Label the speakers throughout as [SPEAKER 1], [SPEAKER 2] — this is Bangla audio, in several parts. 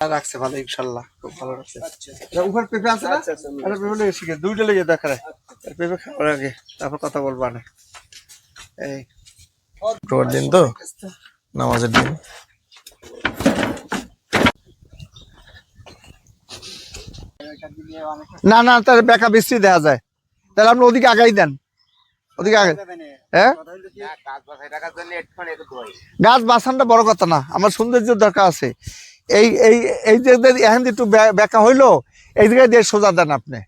[SPEAKER 1] রাখছে ভালো ইনশাল্লাহ। খুব ভালো রাখছে।
[SPEAKER 2] আচ্ছা।
[SPEAKER 1] উপর পেঁপে আছে না?
[SPEAKER 2] আচ্ছা, আচ্ছা।
[SPEAKER 1] পেঁপে লেগে শিখে দুইটা লেগে দেখা পেঁপে খাওয়ার আগে তারপর কথা বলব না এই।
[SPEAKER 3] শুক্রবার দিন তো? নামাজের দিন?
[SPEAKER 1] না না তাহলে বেকা বৃষ্টি দেওয়া যায়। তাহলে আপনি ওদিকে আগাই দেন। ওদিকে আগে হ্যাঁ? গাছ বাঁচানটা বড় কথা না আমার সৌন্দর্যের দরকার আছে। এই এই এই যে এখান একটু বেঁকা হইল, এই জায়গায় দিয়ে সোজা দেন আপনি।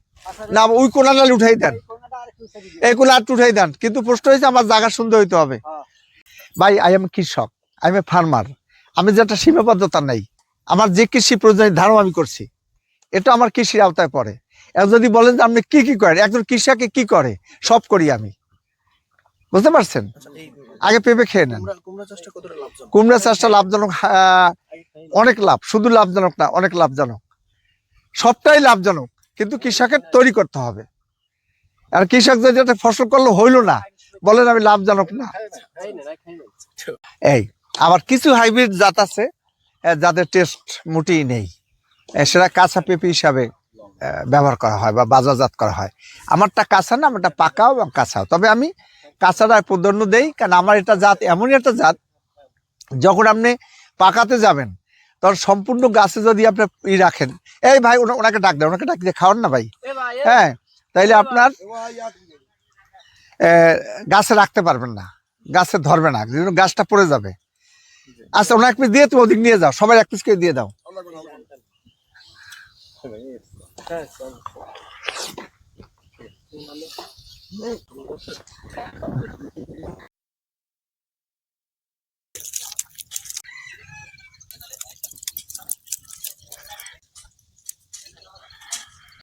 [SPEAKER 1] না, ওই কোনাটা উঠাই দেন। এই কোনা আর উঠাই দেন। কিন্তু প্রশ্ন হয়েছে, আমার জায়গা সুন্দর হইতে হবে। ভাই আই এম কৃষক। আই এম এ ফার্মার আমি যেটা সীমাবদ্ধতা নেই। আমার যে কৃষি প্রয়োজনীয় ধারণ আমি করছি। এটা আমার কৃষির আওতায় পড়ে। যদি বলেন যে আপনি কি কি করেন? একজন কৃষকে কি করে? সব করি আমি। বুঝতে পারছেন? আগে পেঁপে খেয়ে নেন।
[SPEAKER 2] কুমড়া চাষটা লাভজনক?
[SPEAKER 1] অনেক লাভ শুধু লাভজনক না অনেক লাভজনক। সবটাই লাভজনক কিন্তু কৃষকের তৈরি করতে হবে। আর কৃষক যদি একটা ফসল করল হইল না বলেন আমি লাভজনক না। এই আবার কিছু হাইব্রিড জাত আছে যাদের টেস্ট মোটেই নেই। সেটা কাঁচা পেঁপে হিসাবে ব্যবহার করা হয় বা বাজারজাত করা হয়। আমারটা কাঁচা না আমারটা পাকাও এবং কাঁচাও। তবে আমি কাঁচাটা প্রাধান্য দেই কারণ আমার এটা জাত এমনই একটা জাত যখন আপনি পাকাতে যাবেন তখন সম্পূর্ণ গাছে যদি আপনি ই রাখেন এই ভাই ওনা- ওনাকে ডাক দেন ওনাকে ডাক দিয়ে খাওয়ান না ভাই? হ্যাঁ তাইলে আপনার গাছে রাখতে পারবেন না গাছে ধরবে না গাছটা পড়ে যাবে। আচ্ছা ওনাকে পিস দিয়ে তুমি ওদিক নিয়ে যাও সবাই এক পিস করে দিয়ে দাও। Muy bien.